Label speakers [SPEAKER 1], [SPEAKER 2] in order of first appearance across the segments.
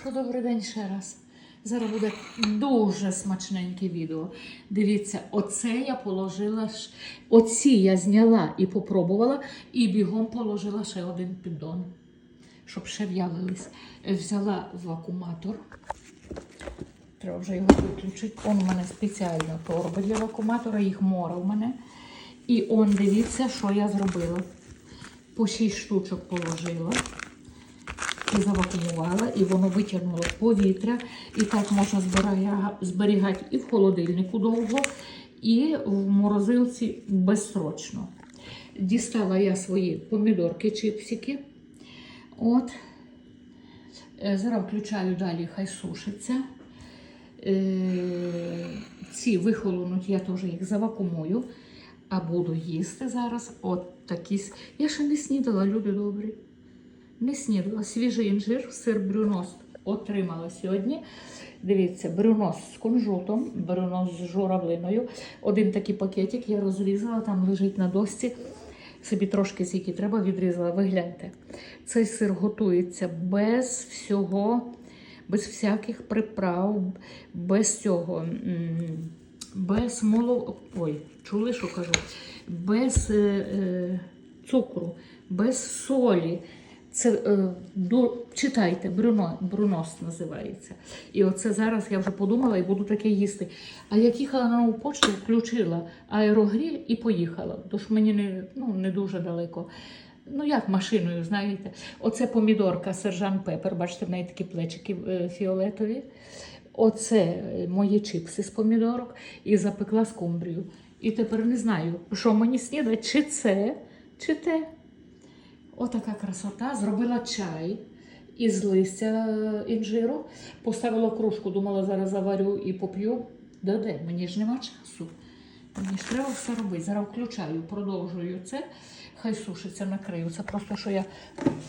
[SPEAKER 1] що добрий день ще раз. Зараз буде дуже смачненьке відео. Дивіться, оце я положила, оці я зняла і попробувала, і бігом положила ще один піддон, щоб ще в'ялились. Взяла вакууматор. Треба вже його виключити. Он у мене спеціально торби для вакууматора, їх море у мене. І он, дивіться, що я зробила. По 6 штучок положила і завакуумувала, і воно витягнуло повітря. І так можна зберігати і в холодильнику довго, і в морозилці безсрочно. Дістала я свої помідорки, чипсики. От. Е, Зараз включаю далі, хай сушиться. Е, Ці вихолонуть, я теж їх завакумую, а буду їсти зараз. От такі. Я ще не снідала, люди добрі. Не снідала. Свіжий інжир, сир брюност отримала сьогодні. Дивіться, брюнос з кунжутом, брюнос з журавлиною. Один такий пакетик я розрізала, там лежить на досці. Собі трошки скільки треба відрізала. Ви гляньте. Цей сир готується без всього, без всяких приправ, без цього, без молока. Ой, чули, що кажу? Без е, е, цукру, без солі. Це е, ду- читайте, Брюно, Брюнос називається. І оце зараз я вже подумала і буду таке їсти. А як їхала на нову почту, включила аерогріль і поїхала. Тож мені не, ну, не дуже далеко. Ну, як машиною, знаєте. Оце помідорка сержант Пепер, бачите, в неї такі плечики е, фіолетові. Оце е, мої чипси з помідорок і запекла скумбрію. І тепер не знаю, що мені снідати, чи це, чи те. Отака красота. Зробила чай із листя е, інжиру, поставила кружку, думала, зараз заварю і поп'ю. Да де? Мені ж нема часу. Мені ж треба все робити. Зараз включаю, продовжую це. Хай сушиться, накрию. Це просто, що я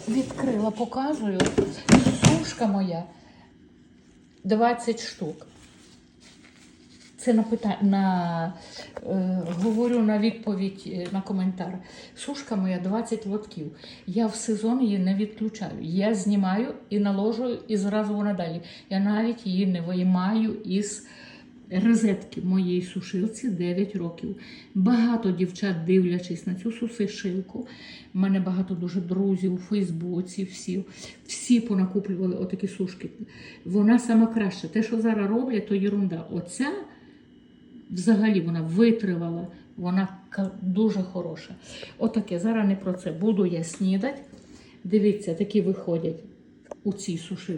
[SPEAKER 1] відкрила, показую. Сушка моя 20 штук. Це на питання на е, говорю на відповідь е, на коментар. Сушка моя 20 лотків. Я в сезон її не відключаю. Я знімаю і наложую, і зразу вона далі. Я навіть її не виймаю із розетки моєї сушилці 9 років. Багато дівчат, дивлячись на цю сушилку, в мене багато дуже друзів у Фейсбуці, всі, всі понакуплювали отакі сушки. Вона сама краща. Те, що зараз роблять, то єрунда. Оця взагалі вона витривала, вона дуже хороша. Отаке, зараз не про це. Буду я снідати. Дивіться, такі виходять у цій сушилці.